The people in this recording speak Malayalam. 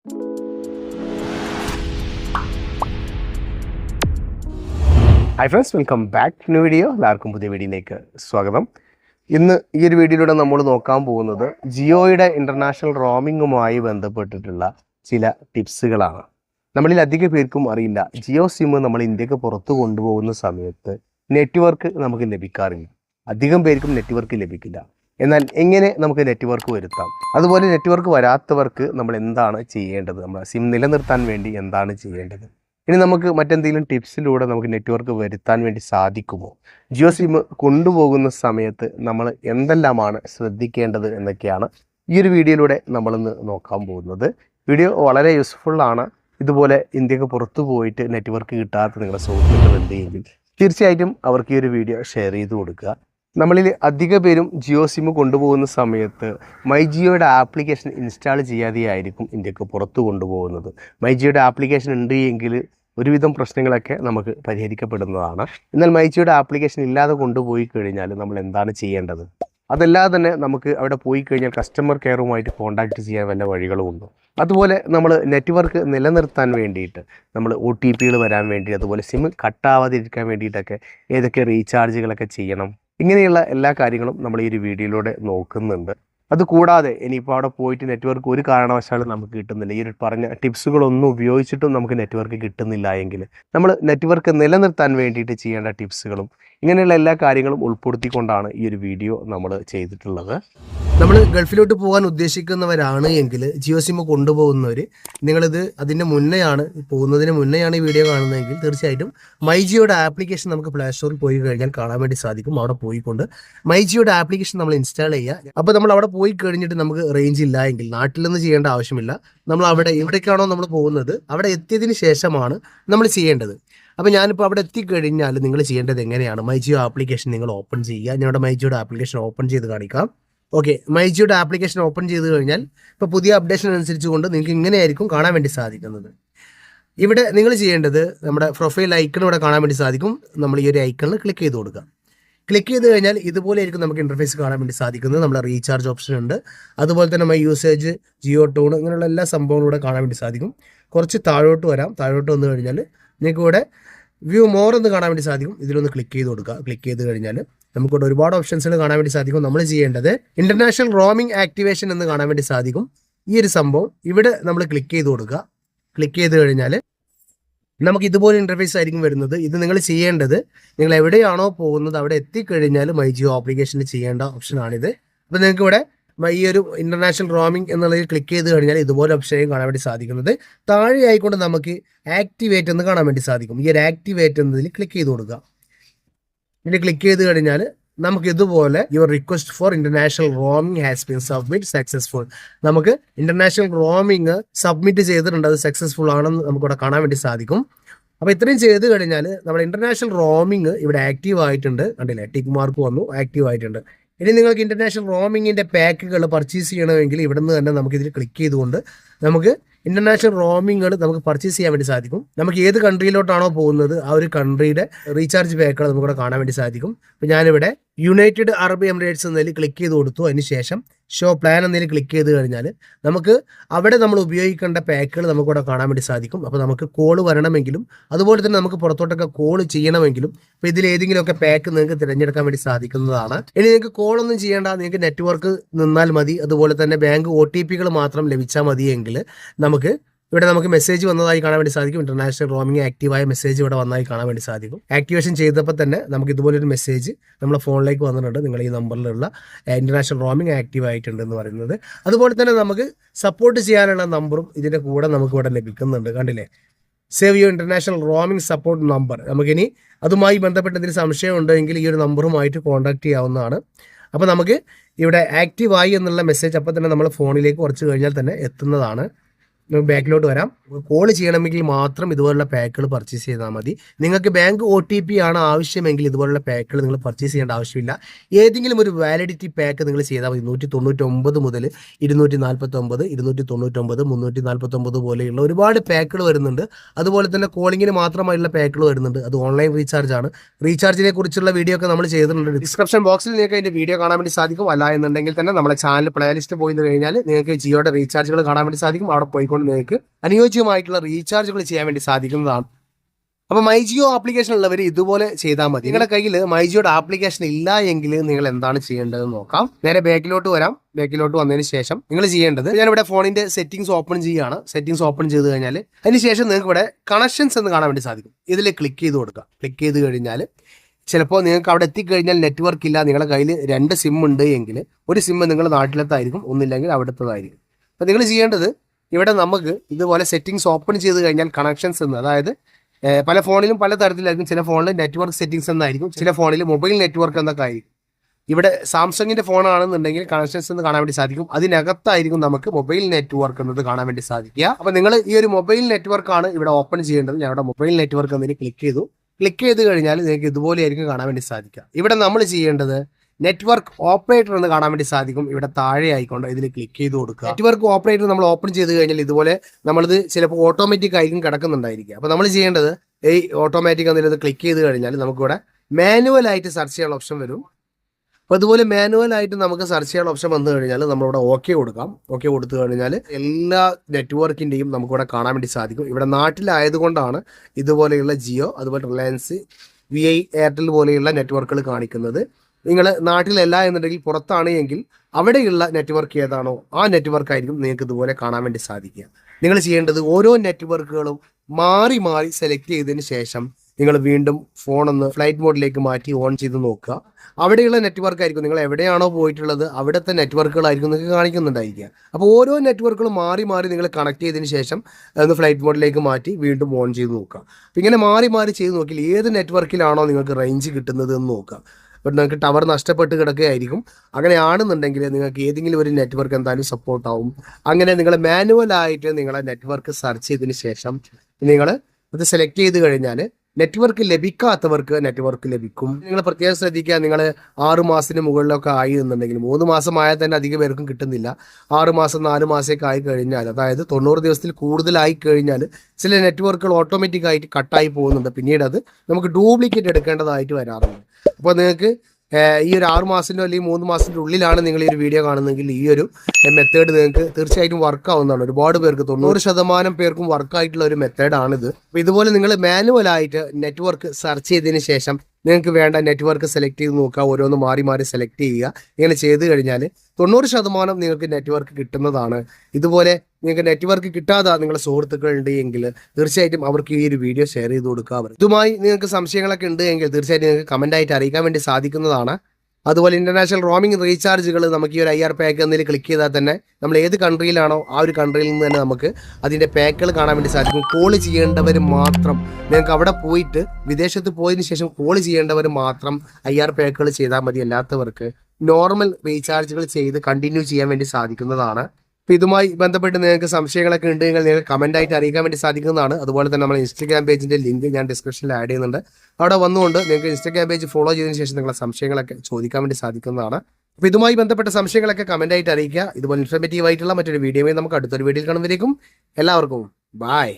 Hi friends welcome back to video എല്ലാവർക്കും പുതിയ വീഡിയോയിലേക്ക് സ്വാഗതം. ഇന്ന് ഈ ഒരു വീഡിയോയിലൂടെ നമ്മൾ നോക്കാൻ പോകുന്നത് ജിയോയുടെ ഇന്റർനാഷണൽ റോമിങ്ങുമായി ബന്ധപ്പെട്ടിട്ടുള്ള ചില ടിപ്സുകളാണ്. നമ്മളിൽ അധിക പേർക്കും അറിയില്ല ജിയോ സിം നമ്മൾ ഇന്ത്യയ്ക്ക് പുറത്ത് കൊണ്ടുപോകുന്ന സമയത്ത് നെറ്റ്വർക്ക് നമുക്ക് ലഭിക്കാറില്ല. അധികം പേർക്കും നെറ്റ്വർക്ക് ലഭിക്കില്ല. എന്നാൽ എങ്ങനെ നമുക്ക് നെറ്റ്വർക്ക് വരുത്താം? അതുപോലെ നെറ്റ്വർക്ക് വരാത്തവർക്ക് നമ്മൾ എന്താണ് ചെയ്യേണ്ടത്? നമ്മൾ സിം നിലനിർത്താൻ വേണ്ടി എന്താണ് ചെയ്യേണ്ടത്? ഇനി നമുക്ക് മറ്റെന്തെങ്കിലും ടിപ്സിലൂടെ നമുക്ക് നെറ്റ്വർക്ക് വരുത്താൻ വേണ്ടി സാധിക്കുമോ? ജിയോ സിം കൊണ്ടുപോകുന്ന സമയത്ത് നമ്മൾ എന്തെല്ലാമാണ് ശ്രദ്ധിക്കേണ്ടത് എന്നൊക്കെയാണ് ഈ ഒരു വീഡിയോയിലൂടെ നമ്മളിന്ന് നോക്കാൻ പോകുന്നത്. വീഡിയോ വളരെ യൂസ്ഫുള്ളാണ് ഇതുപോലെ ഇന്ത്യയ്ക്ക് പുറത്തു പോയിട്ട് നെറ്റ്വർക്ക് കിട്ടാത്ത നിങ്ങളുടെ സുഹൃത്തുക്കൾ എന്തെങ്കിലും തീർച്ചയായിട്ടും അവർക്ക് ഈ ഒരു വീഡിയോ ഷെയർ ചെയ്ത് കൊടുക്കുക. നമ്മളിൽ അധിക പേരും ജിയോ സിം കൊണ്ടുപോകുന്ന സമയത്ത് മൈ ജിയോയുടെ ആപ്ലിക്കേഷൻ ഇൻസ്റ്റാൾ ചെയ്യാതെയായിരിക്കും ഇന്ത്യയ്ക്ക് പുറത്ത് കൊണ്ടുപോകുന്നത്. മൈ ജിയോയുടെ ആപ്ലിക്കേഷൻ ഉണ്ട് എങ്കിൽ ഒരുവിധം പ്രശ്നങ്ങളൊക്കെ നമുക്ക് പരിഹരിക്കപ്പെടുന്നതാണ്. എന്നാൽ മൈ ജിയോയുടെ ആപ്ലിക്കേഷൻ ഇല്ലാതെ കൊണ്ടുപോയി കഴിഞ്ഞാൽ നമ്മൾ എന്താണ് ചെയ്യേണ്ടത്? അതല്ലാതെ തന്നെ നമുക്ക് അവിടെ പോയി കഴിഞ്ഞാൽ കസ്റ്റമർ കെയറുമായിട്ട് കോൺടാക്ട് ചെയ്യാൻ വല്ല വഴികളുമുണ്ടോ അതുപോലെ നമ്മൾ നെറ്റ്വർക്ക് നിലനിർത്താൻ വേണ്ടിയിട്ട് നമ്മൾ ഒ ടി പികൾ വരാൻ വേണ്ടി അതുപോലെ സിം കട്ടാവാതിരിക്കാൻ വേണ്ടിയിട്ടൊക്കെ ഏതൊക്കെ റീചാർജുകളൊക്കെ ചെയ്യണം? ഇങ്ങനെയുള്ള എല്ലാ കാര്യങ്ങളും നമ്മൾ ഈ ഒരു വീഡിയോയിലൂടെ നോക്കുന്നുണ്ട്. അതുകൂടാതെ ഇനിയിപ്പോൾ അവിടെ പോയിട്ട് നെറ്റ്വർക്ക് ഒരു കാരണവശാലും നമുക്ക് കിട്ടുന്നില്ല. ഈ ഒരു പറഞ്ഞ ടിപ്സുകളൊന്നും ഉപയോഗിച്ചിട്ടും നമുക്ക് നെറ്റ്വർക്ക് കിട്ടുന്നില്ല എങ്കിൽ നമ്മൾ നെറ്റ്വർക്ക് നിലനിർത്താൻ വേണ്ടിയിട്ട് ചെയ്യേണ്ട ടിപ്സുകളും ഇങ്ങനെയുള്ള എല്ലാ കാര്യങ്ങളും ഉൾപ്പെടുത്തിക്കൊണ്ടാണ് ഈ ഒരു വീഡിയോ നമ്മൾ ചെയ്തിട്ടുള്ളത്. നമ്മൾ ഗൾഫിലോട്ട് പോകാൻ ഉദ്ദേശിക്കുന്നവരാണ് എങ്കിൽ ജിയോ സിം കൊണ്ടുപോകുന്നവർ നിങ്ങളിത് അതിന്റെ മുന്നെയാണ് പോകുന്നതിന് മുന്നെയാണ് ഈ വീഡിയോ കാണുന്നതെങ്കിൽ തീർച്ചയായിട്ടും മൈ ജിയോയുടെ ആപ്ലിക്കേഷൻ നമുക്ക് പ്ലേ സ്റ്റോറിൽ പോയി കഴിഞ്ഞാൽ കാണാൻ വേണ്ടി സാധിക്കും. അവിടെ പോയിക്കൊണ്ട് മൈ ജിയോയുടെ ആപ്ലിക്കേഷൻ നമ്മൾ ഇൻസ്റ്റാൾ ചെയ്യുക. അപ്പോൾ നമ്മൾ അവിടെ പോയി കഴിഞ്ഞിട്ട് നമുക്ക് റേഞ്ച് ഇല്ല എങ്കിൽ നാട്ടിൽ നിന്ന് ചെയ്യേണ്ട ആവശ്യമില്ല. നമ്മൾ അവിടെ എവിടേക്കാണോ നമ്മൾ പോകുന്നത്? അവിടെ എത്തിയതിന് ശേഷമാണ് നമ്മൾ ചെയ്യേണ്ടത്. അപ്പോൾ ഞാനിപ്പോൾ അവിടെ എത്തിക്കഴിഞ്ഞാൽ നിങ്ങൾ ചെയ്യേണ്ടത് എങ്ങനെയാണ്? മൈജിയോ ആപ്ലിക്കേഷൻ നിങ്ങൾ ഓപ്പൺ ചെയ്യുക. ഞങ്ങളുടെ മൈ ജിയോയുടെ ആപ്ലിക്കേഷൻ ഓപ്പൺ ചെയ്ത് കാണിക്കാം. ഓക്കെ മൈജിയുടെ ആപ്ലിക്കേഷൻ ഓപ്പൺ ചെയ്ത് കഴിഞ്ഞാൽ ഇപ്പോൾ പുതിയ അപ്ഡേഷൻ അനുസരിച്ച് കൊണ്ട് നിങ്ങൾക്ക് ഇങ്ങനെയായിരിക്കും കാണാൻ വേണ്ടി സാധിക്കുന്നത്. ഇവിടെ നിങ്ങൾ ചെയ്യേണ്ടത് നമ്മുടെ പ്രൊഫൈൽ ഐക്കൺ ഇവിടെ കാണാൻ വേണ്ടി സാധിക്കും. നമ്മൾ ഈ ഒരു ഐക്കണിൽ ക്ലിക്ക് ചെയ്ത് കൊടുക്കുക. ക്ലിക്ക് ചെയ്ത് കഴിഞ്ഞാൽ ഇതുപോലെ ആയിരിക്കും നമുക്ക് ഇന്റർഫേസ് കാണാൻ വേണ്ടി സാധിക്കുന്നത്. നമ്മുടെ റീചാർജ് ഓപ്ഷൻ ഉണ്ട്. അതുപോലെ തന്നെ മൈ യൂസേജ് ജിയോ ടൂൺ ഇങ്ങനെയുള്ള എല്ലാ സംഭവങ്ങളും ഇവിടെ കാണാൻ വേണ്ടി സാധിക്കും. കുറച്ച് താഴോട്ട് വരാം. താഴോട്ട് വന്നു കഴിഞ്ഞാൽ നിങ്ങൾക്ക് ഇവിടെ വ്യൂ മോർ എന്ന് കാണാൻ വേണ്ടി സാധിക്കും. ഇതിലൊന്ന് ക്ലിക്ക് ചെയ്ത് കൊടുക്കുക. ക്ലിക്ക് ചെയ്ത് കഴിഞ്ഞാൽ നമുക്കിവിടെ ഒരുപാട് ഓപ്ഷൻസുകൾ കാണാൻ വേണ്ടി സാധിക്കും. നമ്മൾ ചെയ്യേണ്ടത് ഇന്റർനാഷണൽ റോമിംഗ് ആക്ടിവേഷൻ എന്ന് കാണാൻ വേണ്ടി സാധിക്കും. ഈ ഒരു സംഭവം ഇവിടെ നമ്മൾ ക്ലിക്ക് ചെയ്ത് കൊടുക്കുക. ക്ലിക്ക് ചെയ്ത് കഴിഞ്ഞാൽ നമുക്ക് ഇതുപോലെ ഇന്റർഫേസ് ആയിരിക്കും വരുന്നത്. ഇത് നിങ്ങൾ ചെയ്യേണ്ടത് നിങ്ങൾ എവിടെയാണോ പോകുന്നത് അവിടെ എത്തിക്കഴിഞ്ഞാൽ മൈ ജിയോ ആപ്ലിക്കേഷൻ ചെയ്യേണ്ട ഓപ്ഷനാണിത് അപ്പോൾ നിങ്ങൾക്ക് ഇവിടെ ഈ ഒരു ഇന്റർനാഷണൽ റോമിംഗ് എന്നുള്ളതിൽ ക്ലിക്ക് ചെയ്ത് കഴിഞ്ഞാൽ ഇതുപോലെ ഓപ്ഷനും കാണാൻ വേണ്ടി സാധിക്കുന്നത് താഴെ ആയിക്കൊണ്ട് നമുക്ക് ആക്ടിവേറ്റ് എന്ന് കാണാൻ വേണ്ടി സാധിക്കും. ഈ ഒരു ആക്ടിവേറ്റ് എന്നതിൽ ക്ലിക്ക് ചെയ്ത് കൊടുക്കുക. ഇതിൽ ക്ലിക്ക് ചെയ്ത് കഴിഞ്ഞാൽ നമുക്ക് ഇതുപോലെ your request for international roaming has been submit successful നമുക്ക് ഇന്റർനാഷണൽ റോമിംഗ് സബ്മിറ്റ് ചെയ്തിട്ടുണ്ട്. അത് സക്സസ്ഫുൾ ആണെന്ന് നമുക്കിവിടെ കാണാൻ വേണ്ടി സാധിക്കും. അപ്പോൾ ഇത്രയും ചെയ്ത് കഴിഞ്ഞാൽ നമ്മുടെ ഇന്റർനാഷണൽ റോമിംഗ് ഇവിടെ ആക്റ്റീവ് ആയിട്ടുണ്ട്. കണ്ടില്ലേ? ടിക്ക് മാർക്ക് വന്നു. ആക്റ്റീവ് ആയിട്ടുണ്ട്. ഇനി നിങ്ങൾക്ക് ഇന്റർനാഷണൽ റോമിങ്ങിന്റെ പാക്കുകൾ പർച്ചേസ് ചെയ്യണമെങ്കിൽ ഇവിടെ നിന്ന് തന്നെ നമുക്ക് ഇതിൽ ക്ലിക്ക് ചെയ്തുകൊണ്ട് നമുക്ക് ഇന്റർനാഷണൽ റോമിങ്ങുകൾ നമുക്ക് പർച്ചേസ് ചെയ്യാൻ വേണ്ടി സാധിക്കും. നമുക്ക് ഏത് കൺട്രിയിലോട്ടാണോ പോകുന്നത് ആ ഒരു കൺട്രിയുടെ റീചാർജ് പാക്കുകൾ നമുക്കിവിടെ കാണാൻ വേണ്ടി സാധിക്കും. അപ്പോൾ ഞാനിവിടെ യുണൈറ്റഡ് അറബ് എമിറേറ്റ്സ് എന്നതിൽ ക്ലിക്ക് ചെയ്ത് കൊടുത്തു. അതിനുശേഷം ഷോ പ്ലാൻ എന്നതിൽ ക്ലിക്ക് ചെയ്ത് കഴിഞ്ഞാൽ നമുക്ക് അവിടെ നമ്മൾ ഉപയോഗിക്കേണ്ട പാക്കുകൾ നമുക്കിവിടെ കാണാൻ വേണ്ടി സാധിക്കും. അപ്പോൾ നമുക്ക് കോൾ വരണമെങ്കിലും അതുപോലെ തന്നെ നമുക്ക് പുറത്തോട്ടൊക്കെ കോൾ ചെയ്യണമെങ്കിലും ഇപ്പോൾ ഇതിൽ ഏതെങ്കിലുമൊക്കെ പാക്ക് നിങ്ങൾക്ക് തിരഞ്ഞെടുക്കാൻ വേണ്ടി സാധിക്കുന്നതാണ്. ഇനി നിങ്ങൾക്ക് കോളൊന്നും ചെയ്യേണ്ട നിങ്ങൾക്ക് നെറ്റ്വർക്ക് നിന്നാൽ മതി. അതുപോലെ തന്നെ ബാങ്ക് ഒ ടി പികൾ മാത്രം ലഭിച്ചാൽ മതിയെങ്കിൽ നമുക്ക് ഇവിടെ നമുക്ക് മെസ്സേജ് വന്നതായി കാണാൻ വേണ്ടി സാധിക്കും. ഇന്റർനാഷണൽ റോമിംഗ് ആക്റ്റീവായ മെസ്സേജ് ഇവിടെ വന്നതായി കാണാൻ വേണ്ടി സാധിക്കും. ആക്ടിവേഷൻ ചെയ്തപ്പോൾ തന്നെ നമുക്ക് ഇതുപോലൊരു മെസ്സേജ് നമ്മുടെ ഫോണിലേക്ക് വന്നിട്ടുണ്ട്. നിങ്ങൾ ഈ നമ്പറിലുള്ള ഇന്റർനാഷണൽ റോമിംഗ് ആക്റ്റീവ് ആയിട്ടുണ്ട് എന്ന് പറയുന്നത്. അതുപോലെ തന്നെ നമുക്ക് സപ്പോർട്ട് ചെയ്യാനുള്ള നമ്പറും ഇതിന്റെ കൂടെ നമുക്ക് ഇവിടെ ലഭിക്കുന്നുണ്ട്. കണ്ടില്ലേ? Save you international roaming support number നമുക്കിനി അതുമായി ബന്ധപ്പെട്ട എന്തെങ്കിലും സംശയം ഉണ്ടെങ്കിൽ ഈ ഒരു നമ്പറുമായിട്ട് കോൺടാക്ട് ചെയ്യാവുന്നതാണ്. അപ്പോൾ നമുക്ക് ഇവിടെ ആക്റ്റീവ് ആയി എന്നുള്ള മെസ്സേജ് അപ്പോൾ തന്നെ നമ്മൾ ഫോണിലേക്ക് കുറച്ച് കഴിഞ്ഞാൽ തന്നെ എത്തുന്നതാണ്. ബാക്കിലോട്ട് വരാം. കോൾ ചെയ്യണമെങ്കിൽ മാത്രം ഇതുപോലുള്ള പാക്കുകൾ പർച്ചേസ് ചെയ്താൽ മതി. നിങ്ങൾക്ക് ബാങ്ക് ഒ ടി പി ആണ് ആവശ്യമെങ്കിൽ ഇതുപോലുള്ള പാക്കുകൾ നിങ്ങൾ പർച്ചേസ് ചെയ്യേണ്ട ആവശ്യമില്ല. ഏതെങ്കിലും ഒരു വാലിഡിറ്റി പാക്ക് നിങ്ങൾ ചെയ്താൽ മതി. നൂറ്റി തൊണ്ണൂറ്റൊമ്പത് മുതൽ ഇരുന്നൂറ്റി നാൽപ്പത്തൊമ്പത് ഇരുന്നൂറ്റി തൊണ്ണൂറ്റൊമ്പത് മുന്നൂറ്റി നാൽപ്പത്തൊമ്പത് പോലെയുള്ള ഒരുപാട് പാക്കുകൾ വരുന്നുണ്ട്. അതുപോലെ തന്നെ കോളിങ്ങിന് മാത്രമായിട്ടുള്ള പാക്കുകൾ വരുന്നുണ്ട്. അത് ഓൺലൈൻ റീചാർജ് ആണ്. റീചാർജിനെ കുറിച്ചുള്ള വീഡിയോ ഒക്കെ നമ്മൾ ചെയ്തിട്ടുണ്ട്. ഡിസ്ക്രിപ്ഷൻ ബോക്സിൽ നിങ്ങൾക്ക് അതിന്റെ വീഡിയോ കാണാൻ വേണ്ടി സാധിക്കും. അല്ല എന്നുണ്ടെങ്കിൽ തന്നെ നമ്മുടെ ചാനൽ പ്ലേലിസ്റ്റ് പോയി കഴിഞ്ഞാൽ നിങ്ങൾക്ക് ജിയോയുടെ റീചാർജുകൾ കാണാൻ വേണ്ടി സാധിക്കും. അവിടെ പോയിക്കൊണ്ട് ഉപയോഗിച്ചുകൊണ്ട് നിങ്ങൾക്ക് അനുയോജ്യമായിട്ടുള്ള റീചാർജുകൾ ചെയ്യാൻ വേണ്ടി സാധിക്കുന്നതാണ്. അപ്പോൾ മൈ ജിയോ ആപ്ലിക്കേഷൻ ഉള്ളവർ ഇതുപോലെ ചെയ്താൽ മതി. നിങ്ങളുടെ കയ്യിൽ മൈ ജിയോയുടെ ആപ്ലിക്കേഷൻ ഇല്ല എങ്കിൽ നിങ്ങൾ എന്താണ് ചെയ്യേണ്ടതെന്ന് നോക്കാം. നേരെ ബാക്കിലോട്ട് വരാം. ബാക്കിലോട്ട് വന്നതിന് ശേഷം നിങ്ങൾ ചെയ്യേണ്ടത് ഞാനിവിടെ ഫോണിന്റെ സെറ്റിംഗ്സ് ഓപ്പൺ ചെയ്യുകയാണ്. സെറ്റിംഗ്സ് ഓപ്പൺ ചെയ്ത് കഴിഞ്ഞാൽ അതിനുശേഷം നിങ്ങൾക്ക് ഇവിടെ കണക്ഷൻസ് എന്ന് കാണാൻ വേണ്ടി സാധിക്കും. ഇതിൽ ക്ലിക്ക് ചെയ്ത് കൊടുക്കുക. ക്ലിക്ക് ചെയ്ത് കഴിഞ്ഞാൽ ചിലപ്പോൾ നിങ്ങൾക്ക് അവിടെ എത്തിക്കഴിഞ്ഞാൽ നെറ്റ്വർക്ക് ഇല്ല. നിങ്ങളുടെ കയ്യിൽ രണ്ട് സിം ഉണ്ട് എങ്കിൽ ഒരു സിം നിങ്ങൾ നാട്ടിലത്തായിരിക്കും. ഒന്നില്ലെങ്കിൽ അവിടുത്തതായിരിക്കും. അപ്പോൾ നിങ്ങൾ ചെയ്യേണ്ടത് ഇവിടെ നമുക്ക് ഇതുപോലെ സെറ്റിങ്സ് ഓപ്പൺ ചെയ്ത് കഴിഞ്ഞാൽ കണക്ഷൻസ് എന്ന് അതായത് പല ഫോണിലും പല തരത്തിലായിരിക്കും. ചില ഫോണിൽ നെറ്റ്വർക്ക് സെറ്റിങ്സ് എന്നായിരിക്കും. ചില ഫോണിൽ മൊബൈൽ നെറ്റ്വർക്ക് എന്നൊക്കെ ആയിരിക്കും. ഇവിടെ സാംസങ്ങിന്റെ ഫോണാണെന്നുണ്ടെങ്കിൽ കണക്ഷൻസ് എന്ന് കാണാൻ വേണ്ടി സാധിക്കും. അതിനകത്തായിരിക്കും നമുക്ക് മൊബൈൽ നെറ്റ്വർക്ക് എന്നത് കാണാൻ വേണ്ടി സാധിക്കുക. അപ്പൊ നിങ്ങൾ ഈ ഒരു മൊബൈൽ നെറ്റ്വർക്ക് ആണ് ഇവിടെ ഓപ്പൺ ചെയ്യേണ്ടത്. ഞാൻ ഇവിടെ മൊബൈൽ നെറ്റ്വർക്ക് എന്നതിന് ക്ലിക്ക് ചെയ്തു. ക്ലിക്ക് ചെയ്ത് കഴിഞ്ഞാൽ നിങ്ങൾക്ക് ഇതുപോലെയായിരിക്കും കാണാൻ വേണ്ടി സാധിക്കുക. ഇവിടെ നമ്മൾ ചെയ്യേണ്ടത് നെറ്റ്വർക്ക് ഓപ്പറേറ്റർ എന്ന് കാണാൻ വേണ്ടി സാധിക്കും. ഇവിടെ താഴെ ആയിക്കൊണ്ട് ഇതിൽ ക്ലിക്ക് ചെയ്ത് കൊടുക്കുക. നെറ്റ്വർക്ക് ഓപ്പറേറ്റർ നമ്മൾ ഓപ്പൺ ചെയ്ത് കഴിഞ്ഞാൽ ഇതുപോലെ നമ്മളിത് ചിലപ്പോൾ ഓട്ടോമാറ്റിക് ആയിരിക്കും കിടക്കുന്നുണ്ടായിരിക്കുക. അപ്പോൾ നമ്മൾ ചെയ്യേണ്ടത് ഈ ഓട്ടോമാറ്റിക് എന്നതിൽ ക്ലിക്ക് ചെയ്ത് കഴിഞ്ഞാൽ നമുക്കിവിടെ മാനുവൽ ആയിട്ട് സെർച്ച് ചെയ്യാനുള്ള ഓപ്ഷൻ വരും. അപ്പോൾ അതുപോലെ മാനുവൽ ആയിട്ട് നമുക്ക് സെർച്ച് ചെയ്യാനുള്ള ഓപ്ഷൻ വന്നു കഴിഞ്ഞാൽ നമ്മളിവിടെ ഓക്കെ കൊടുക്കാം. ഓക്കെ കൊടുത്തു കഴിഞ്ഞാൽ എല്ലാ നെറ്റ്വർക്കിന്റെയും നമുക്കിവിടെ കാണാൻ വേണ്ടി സാധിക്കും. ഇവിടെ നാട്ടിലായതുകൊണ്ടാണ് ഇതുപോലെയുള്ള ജിയോ അതുപോലെ റിലയൻസ് വി ഐ എയർടെൽ പോലെയുള്ള നെറ്റ്വർക്കുകൾ കാണിക്കുന്നത്. നിങ്ങൾ നാട്ടിലല്ല എന്നുണ്ടെങ്കിൽ പുറത്താണ് എങ്കിൽ അവിടെയുള്ള നെറ്റ്വർക്ക് ഏതാണോ ആ നെറ്റ്വർക്ക് ആയിരിക്കും നിങ്ങൾക്ക് ഇതുപോലെ കാണാൻ വേണ്ടി സാധിക്കുക. നിങ്ങൾ ചെയ്യേണ്ടത് ഓരോ നെറ്റ്വർക്കുകളും മാറി മാറി സെലക്ട് ചെയ്തതിന് ശേഷം നിങ്ങൾ വീണ്ടും ഫോൺ ഒന്ന് ഫ്ലൈറ്റ് മോഡിലേക്ക് മാറ്റി ഓൺ ചെയ്ത് നോക്കുക. അവിടെയുള്ള നെറ്റ്വർക്ക് ആയിരിക്കും നിങ്ങൾ എവിടെയാണോ പോയിട്ടുള്ളത് അവിടുത്തെ നെറ്റ്വർക്കുകളായിരിക്കും നിങ്ങൾക്ക് കാണിക്കുന്നുണ്ടായിരിക്കുക. അപ്പോൾ ഓരോ നെറ്റ്വർക്കുകളും മാറി മാറി നിങ്ങൾ കണക്ട് ചെയ്തതിന് ശേഷം ഒന്ന് ഫ്ലൈറ്റ് മോഡിലേക്ക് മാറ്റി വീണ്ടും ഓൺ ചെയ്ത് നോക്കുക. ഇങ്ങനെ മാറി മാറി ചെയ്ത് നോക്കിയാൽ ഏത് നെറ്റ്വർക്കിലാണോ നിങ്ങൾക്ക് റേഞ്ച് കിട്ടുന്നത് എന്ന് നോക്കുക. അപ്പോൾ നിങ്ങൾക്ക് ടവർ നഷ്ടപ്പെട്ട് കിടക്കുകയായിരിക്കും. അങ്ങനെയാണെന്നുണ്ടെങ്കിൽ നിങ്ങൾക്ക് ഏതെങ്കിലും ഒരു നെറ്റ്വർക്ക് എന്തായാലും സപ്പോർട്ട് ആവും. അങ്ങനെ നിങ്ങൾ മാനുവലായിട്ട് നിങ്ങളെ നെറ്റ്വർക്ക് സെർച്ച് ചെയ്തതിന് ശേഷം നിങ്ങൾ അത് സെലക്ട് ചെയ്ത് കഴിഞ്ഞാൽ നെറ്റ്വർക്ക് ലഭിക്കാത്തവർക്ക് നെറ്റ്വർക്ക് ലഭിക്കും. നിങ്ങൾ പ്രത്യേകം ശ്രദ്ധിക്കുക നിങ്ങൾ ആറു മാസത്തിന് മുകളിലൊക്കെ ആയി എന്നുണ്ടെങ്കിൽ മൂന്ന് മാസം ആയാൽ തന്നെ അധികം പേർക്കും കിട്ടുന്നില്ല. ആറ് മാസം നാല് മാസമൊക്കെ ആയി കഴിഞ്ഞാൽ അതായത് തൊണ്ണൂറ് ദിവസത്തിൽ കൂടുതലായി കഴിഞ്ഞാൽ ചില നെറ്റ്വർക്കുകൾ ഓട്ടോമാറ്റിക്കായിട്ട് കട്ടായി പോകുന്നുണ്ട്. പിന്നീട് അത് നമുക്ക് ഡ്യൂപ്ലിക്കേറ്റ് എടുക്കേണ്ടതായിട്ട് വരാറുണ്ട്. അപ്പോൾ നിങ്ങൾക്ക് ഈ ഒരു ആറു മാസത്തിന്റെ അല്ലെങ്കിൽ മൂന്ന് മാസത്തിന്റെ ഉള്ളിലാണ് നിങ്ങൾ ഈ ഒരു വീഡിയോ കാണുന്നതെങ്കിൽ ഈ ഒരു മെത്തേഡ് നിങ്ങൾക്ക് തീർച്ചയായിട്ടും വർക്ക് ആവുന്നതാണ്. ഒരുപാട് പേർക്ക് തൊണ്ണൂറ് ശതമാനം പേർക്കും വർക്ക് ആയിട്ടുള്ള ഒരു മെത്തേഡാണിത് അപ്പോൾ ഇതുപോലെ നിങ്ങൾ മാനുവലായിട്ട് നെറ്റ്വർക്ക് സെർച്ച് ചെയ്തതിന് ശേഷം നിങ്ങൾക്ക് വേണ്ട നെറ്റ്വർക്ക് സെലക്ട് ചെയ്ത് നോക്കുക ഓരോന്ന് മാറി മാറി സെലക്ട് ചെയ്യുക. ഇങ്ങനെ ചെയ്ത് കഴിഞ്ഞാൽ തൊണ്ണൂറ് ശതമാനം നിങ്ങൾക്ക് നെറ്റ്വർക്ക് കിട്ടുന്നതാണ്. ഇതുപോലെ നിങ്ങൾക്ക് നെറ്റ്വർക്ക് കിട്ടാതെ നിങ്ങളുടെ സുഹൃത്തുക്കൾ ഉണ്ട് എങ്കിൽ തീർച്ചയായിട്ടും അവർക്ക് ഈ ഒരു വീഡിയോ ഷെയർ ചെയ്ത് കൊടുക്കുക. ഇതുമായി നിങ്ങൾക്ക് സംശയങ്ങളൊക്കെ ഉണ്ട് എങ്കിൽ തീർച്ചയായിട്ടും നിങ്ങൾക്ക് കമന്റായിട്ട് അറിയിക്കാൻ വേണ്ടി സാധിക്കുന്നതാണ്. അതുപോലെ ഇന്റർനാഷണൽ റോമിംഗ് റീചാർജുകൾ നമുക്ക് ഈ ഒരു ഐ ആർ പാക്ക് എന്നതിൽ ക്ലിക്ക് ചെയ്താൽ തന്നെ നമ്മൾ ഏത് കൺട്രിയിലാണോ ആ ഒരു കൺട്രിയിൽ നിന്ന് തന്നെ നമുക്ക് അതിന്റെ പാക്കുകൾ കാണാൻ വേണ്ടി സാധിക്കും. കോൾ ചെയ്യേണ്ടവർ മാത്രം. നിങ്ങൾക്ക് അവിടെ പോയിട്ട് വിദേശത്ത് പോയതിനു ശേഷം കോൾ ചെയ്യേണ്ടവർ മാത്രം ഐ ആർ പാക്കുകൾ ചെയ്താൽ മതി. അല്ലാത്തവർക്ക് നോർമൽ റീചാർജുകൾ ചെയ്ത് കണ്ടിന്യൂ ചെയ്യാൻ വേണ്ടി സാധിക്കുന്നതാണ്. അപ്പോൾ ഇതുമായി ബന്ധപ്പെട്ട് നിങ്ങൾക്ക് സംശയങ്ങളൊക്കെ ഉണ്ടെങ്കിൽ നിങ്ങൾക്ക് കമന്റ് ആയിട്ട് അറിയിക്കാൻ വേണ്ടി സാധിക്കുന്നതാണ്. അതുപോലെ തന്നെ നമ്മൾ ഇൻസ്റ്റാഗ്രാം പേജിന്റെ ലിങ്ക് ഞാൻ ഡിസ്ക്രിപ്ഷനിൽ ആഡ് ചെയ്യുന്നുണ്ട്. അവിടെ വന്നുകൊണ്ട് നിങ്ങൾക്ക് ഇൻസ്റ്റാഗ്രാം പേജ് ഫോളോ ചെയ്തതിന് ശേഷം നിങ്ങളുടെ സംശയങ്ങളൊക്കെ ചോദിക്കാൻ വേണ്ടി സാധിക്കുന്നതാണ്. അപ്പോൾ ഇതുമായി ബന്ധപ്പെട്ട സംശയങ്ങളൊക്കെ കമന്റ് ആയിട്ട് അറിയിക്കുക. ഇതുപോലെ ഇൻഫർമേറ്റീവ് ആയിട്ടുള്ള മറ്റൊരു വീഡിയോയും നമുക്ക് അടുത്തൊരു വീഡിയോയിൽ കാണുമ്പോഴേക്കും എല്ലാവർക്കും ബായ്